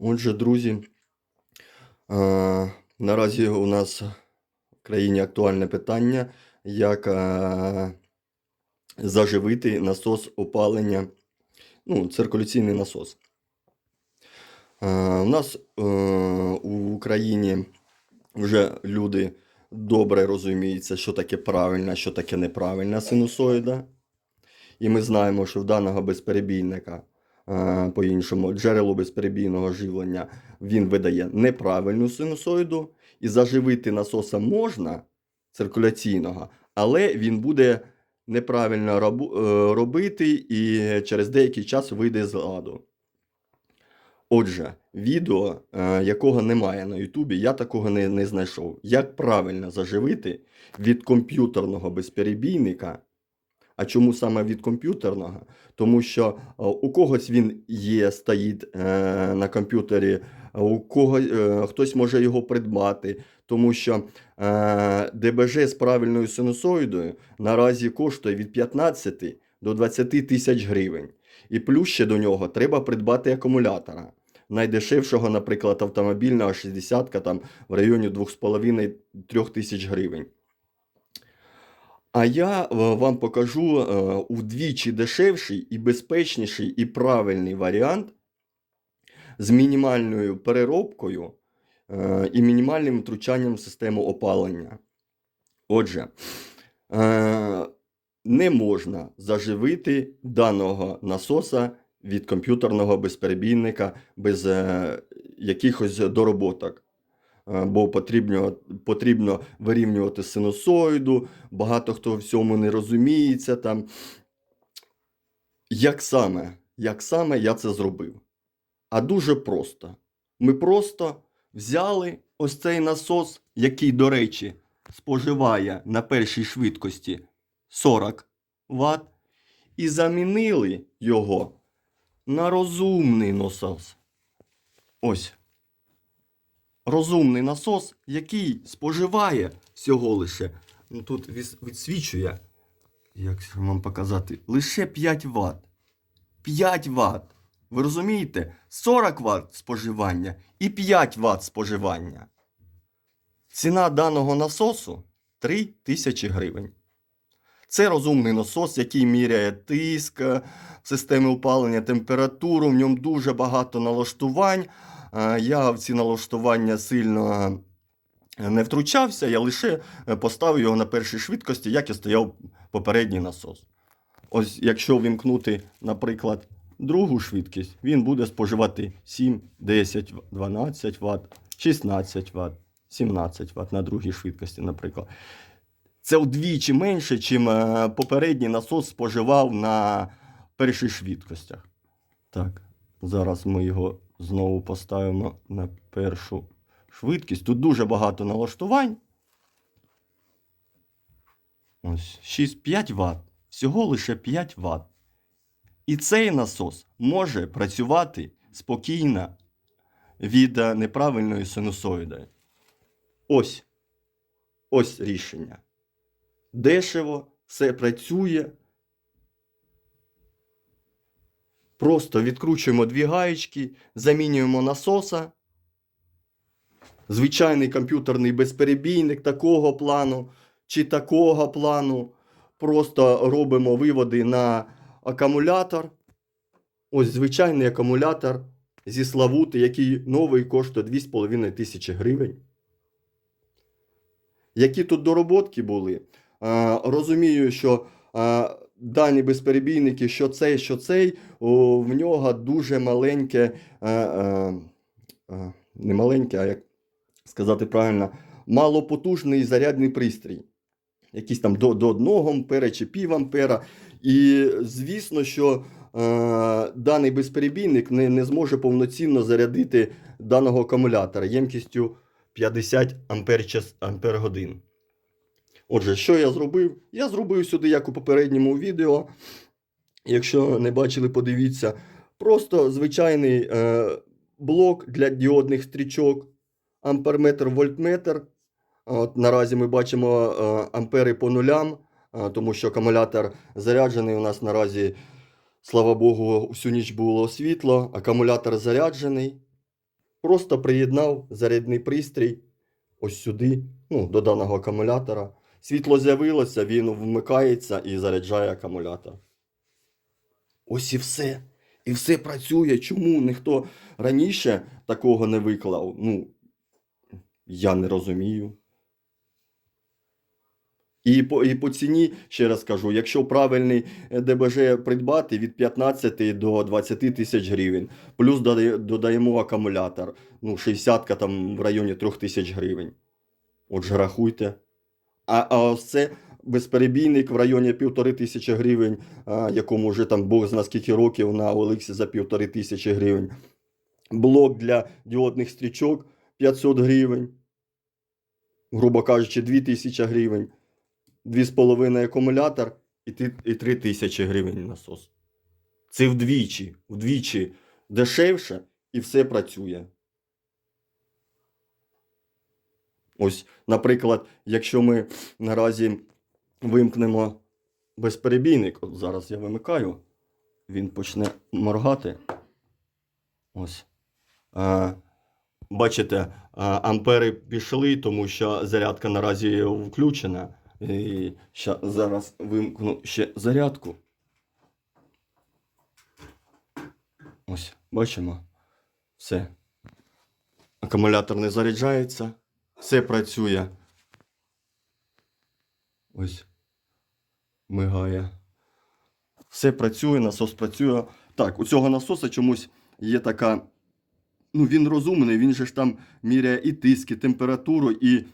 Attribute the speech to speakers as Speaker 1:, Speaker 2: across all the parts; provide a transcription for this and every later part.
Speaker 1: Отже, друзі, е, наразі у нас в країні актуальне питання, як е, заживити насос опалення, ну, циркуляційний насос. Е, У нас у Україні вже люди добре розуміються, що таке правильна, що таке неправильна синусоїда. І ми знаємо, що в даного безперебійника, по-іншому, джерело безперебійного живлення, він видає неправильну синусоїду, і заживити насоса можна циркуляційного, але він буде неправильно е, робити і через деякий час вийде з ладу. Отже, відео, е, якого немає на Ютубі, я такого не, не знайшов. Як правильно заживити від комп'ютерного безперебійника а чому саме від комп'ютерного? Тому що е, у когось він є, стоїть е, на комп'ютері, у когось е, хтось може його придбати, тому що ДБЖ з правильною синусоїдою наразі коштує від 15 до 20 тисяч гривень. І плюс ще до нього треба придбати акумулятора. Найдешевшого, наприклад, автомобільного 60 там в районі 2,5-3 тисяч гривень. А я е, вам покажу е, вдвічі дешевший і безпечніший і правильний варіант з мінімальною переробкою е, і мінімальним втручанням в систему опалення. Отже, не можна заживити даного насоса від комп'ютерного безперебійника без якихось дороботок. Бо потрібно, потрібно вирівнювати синусоїду, багато хто в цьому не розуміється. Там. Як саме, як саме я це зробив? А дуже просто. Ми просто взяли ось цей насос, який, до речі, споживає на першій швидкості 40 Вт, і замінили його на розумний насос. Ось. Розумний насос, який споживає всього лише. Ну, тут відсвічує, як вам показати, лише 5 Вт. 5 Вт. Ви розумієте? 40 Вт споживання і 5 Вт споживання. Ціна даного насосу 3 тисячі гривень. Це розумний насос, який міряє тиск системи опалення, температуру. В ньому дуже багато налаштувань. Е, Я в ці налаштування сильно е, не втручався, я лише е, поставив його на першій швидкості, як і стояв попередній насос. Ось якщо вімкнути, наприклад, другу швидкість, він буде споживати 7, 10, 12 Вт, 16 Вт, 17 Вт на другій швидкості, наприклад. Це вдвічі менше, ніж попередній насос споживав на перших швидкостях. Так, зараз ми його знову поставимо на першу швидкість. Тут дуже багато налаштувань. Ось 6-5 Вт. Всього лише 5 Вт. І цей насос може працювати спокійно від е, неправильної синусоїди. Ось. Ось рішення. Дешево, все працює. Просто відкручуємо дві гаєчки, замінюємо насоса. Звичайний комп'ютерний безперебійник такого плану чи такого плану. Просто робимо виводи на акумулятор. Ось звичайний акумулятор зі Славути, який новий коштує 2,5 тисячі гривень. Які тут дороботки були? А, розумію, що а, дані безперебійники, що цей, що цей, о, в нього дуже маленьке, а, а, а, не маленьке, а як сказати правильно, малопотужний зарядний пристрій. Якийсь там до, до 1 ампера чи пів ампера. І звісно, що е, даний безперебійник не, не зможе повноцінно зарядити даного акумулятора ємкістю 50 ампер, час, ампер годин. Отже, що я зробив? Я зробив сюди, як у попередньому відео. Якщо не бачили, подивіться. Просто звичайний е, блок для діодних стрічок, амперметр, вольтметр. От, наразі ми бачимо е, ампери по нулям, е, тому що акумулятор заряджений. У нас наразі, слава Богу, всю ніч було світло, акумулятор заряджений. Просто приєднав зарядний пристрій ось сюди, ну, до даного акумулятора. Світло з'явилося, він вмикається і заряджає акумулятор. Ось і все. І все працює. Чому ніхто раніше такого не виклав? Ну, я не розумію. І по, і по ціні, ще раз кажу, якщо правильний е, ДБЖ придбати від 15 до 20 тисяч гривень, плюс додаємо акумулятор, ну, 60 там в районі 3 тисяч гривень. Отже, рахуйте. А, а ось це безперебійник в районі півтори тисячі гривень, якому вже там Бог зна скільки років на Олексі за півтори тисячі гривень. Блок для діодних стрічок 500 гривень. Грубо кажучи, 2000 гривень. 2,5 акумулятор і ти- і 3 тисячі гривень насос. Це вдвічі, вдвічі дешевше і все працює. Ось, наприклад, якщо ми наразі вимкнемо безперебійник, от зараз я вимикаю, він почне моргати. Ось. Бачите, ампери пішли, тому що зарядка наразі включена. І ща, зараз вимкну ще зарядку. Ось, бачимо. Все. Акумулятор не заряджається. Все працює. Ось. Мигає. Все працює, насос працює. Так, у цього насоса чомусь є така. Ну, він розумний, він же ж там міряє і тиск, і температуру, і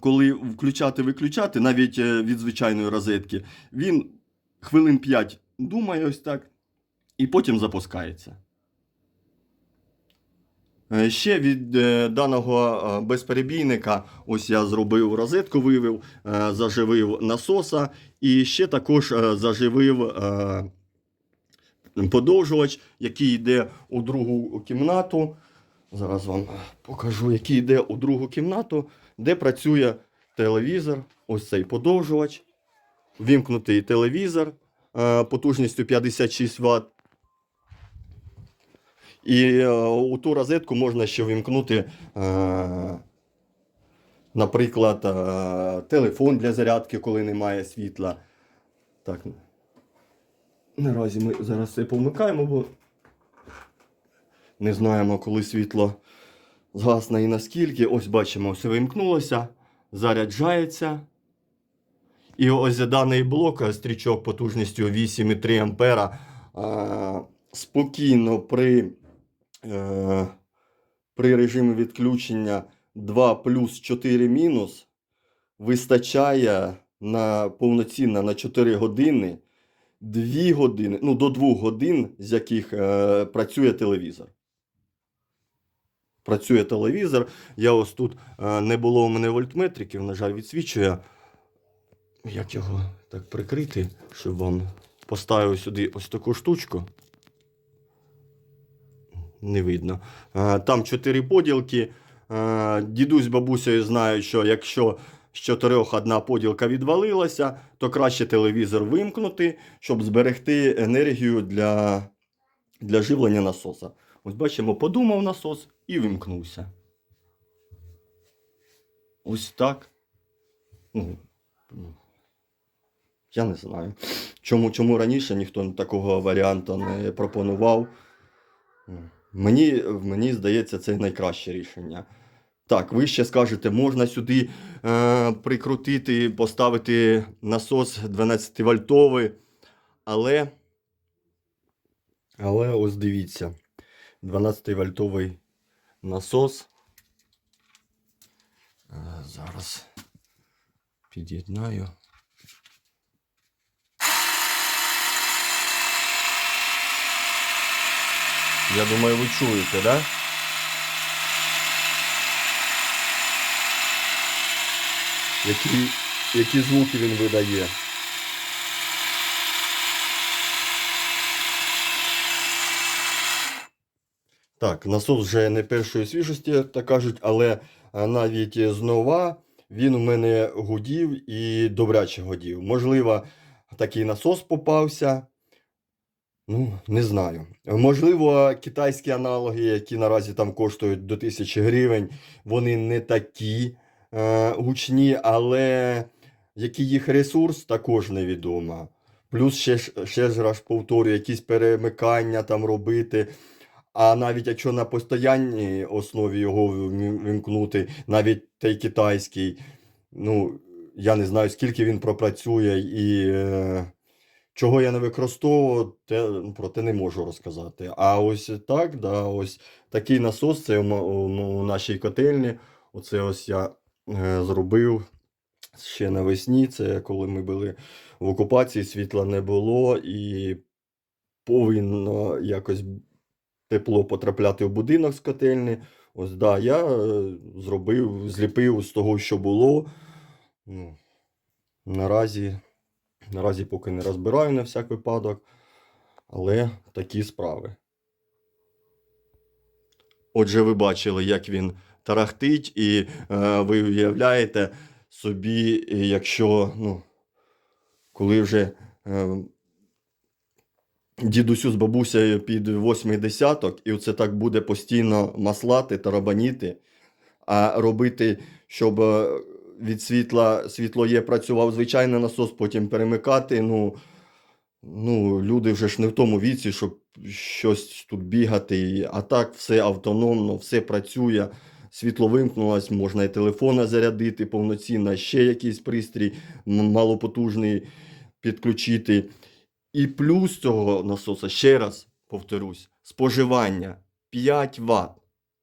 Speaker 1: коли включати-виключати, навіть е, від звичайної розетки, він хвилин 5 думає ось так, і потім запускається. Е, Ще від е, даного е, безперебійника, ось я зробив розетку, вивів, заживив насоса, і ще також заживив подовжувач, який йде у другу кімнату. Зараз вам покажу, який йде у другу кімнату, де працює телевізор. Ось цей подовжувач. Вімкнутий телевізор потужністю 56 Вт. І е, у ту розетку можна ще вімкнути, е, наприклад, е, телефон для зарядки, коли немає світла. Так. Наразі ми зараз це повмикаємо, бо не знаємо, коли світло згасне і наскільки. Ось бачимо, все вимкнулося, заряджається. І ось даний блок стрічок потужністю 8,3 ампера е, спокійно при, е, при режимі відключення 2 плюс 4 мінус вистачає на повноцінно на 4 години. 2 години, ну до 2 годин, з яких е, працює телевізор. Працює телевізор. Я ось тут е, не було у мене вольтметриків, на жаль, відсвічує. Як його так прикрити, щоб вам поставив сюди ось таку штучку. Не видно. Е, Там чотири поділки. Е, Дідусь з бабусею знають, що якщо з чотирьох одна поділка відвалилася, то краще телевізор вимкнути, щоб зберегти енергію для, для живлення насоса. Ось бачимо, подумав насос і вимкнувся. Ось так. Ну, ну, я не знаю. Чому, чому раніше ніхто такого варіанту не пропонував. Мені, мені здається, це найкраще рішення. Так, ви ще скажете, можна сюди е, прикрутити, поставити насос 12 вольтовий. Але, але ось дивіться, 12 вольтовий насос. Е, зараз під'єднаю. Я думаю, ви чуєте, да? Які, які звуки він видає. Так, насос вже не першої свіжості, так кажуть, але навіть знова він у мене гудів і добряче гудів. Можливо, такий насос попався. Ну, не знаю. Можливо, китайські аналоги, які наразі там коштують до 1000 гривень, вони не такі е, гучні, але який їх ресурс, також невідомо. Плюс ще, ще ж раз повторюю, якісь перемикання там робити. А навіть якщо на постоянній основі його вимкнути, навіть той китайський, ну, я не знаю, скільки він пропрацює і е, чого я не використовував, те, ну, про те не можу розказати. А ось так, да, ось такий насос, це у, у, ну, у нашій котельні. Оце ось я е, зробив ще навесні. Це коли ми були в окупації, світла не було, і повинно якось тепло потрапляти в будинок з котельні. Ось да, я е, зробив, зліпив з того, що було. Ну, наразі, наразі поки не розбираю на всяк випадок, але такі справи. Отже, ви бачили, як він тарахтить, і е, ви уявляєте собі, якщо, ну, коли вже е, дідусю з бабусею під восьмий десяток, і це так буде постійно маслати, тарабаніти, а робити, щоб е, від світла світло є, працював звичайний насос, потім перемикати. Ну, ну, люди вже ж не в тому віці, щоб щось тут бігати. А так все автономно, все працює. Світло вимкнулось, можна і телефона зарядити повноцінно, ще якийсь пристрій малопотужний підключити. І плюс цього насоса, ще раз повторюсь, споживання 5 Вт.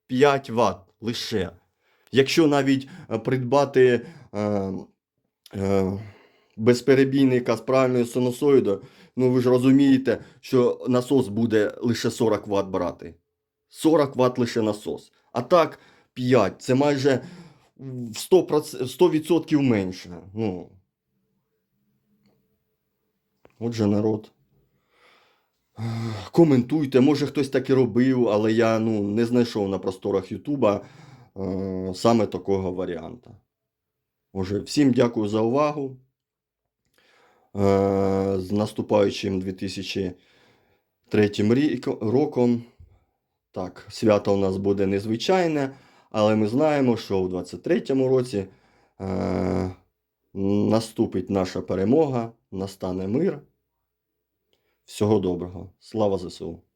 Speaker 1: 5 Вт лише. Якщо навіть е, придбати е, е, безперебійника з правильною синусоїдою, ну ви ж розумієте, що насос буде лише 40 Вт брати. 40 Вт лише насос. А так 5. Це майже в 100%, 100% менше. Ну, Отже, народ. Коментуйте, може хтось так і робив, але я ну, не знайшов на просторах Ютуба саме такого варіанта. Отже, всім дякую за увагу. Е, з наступаючим 2003 рік, роком. Так, свято у нас буде незвичайне, але ми знаємо, що у 2023 році е, наступить наша перемога, настане мир. Всього доброго. Слава ЗСУ!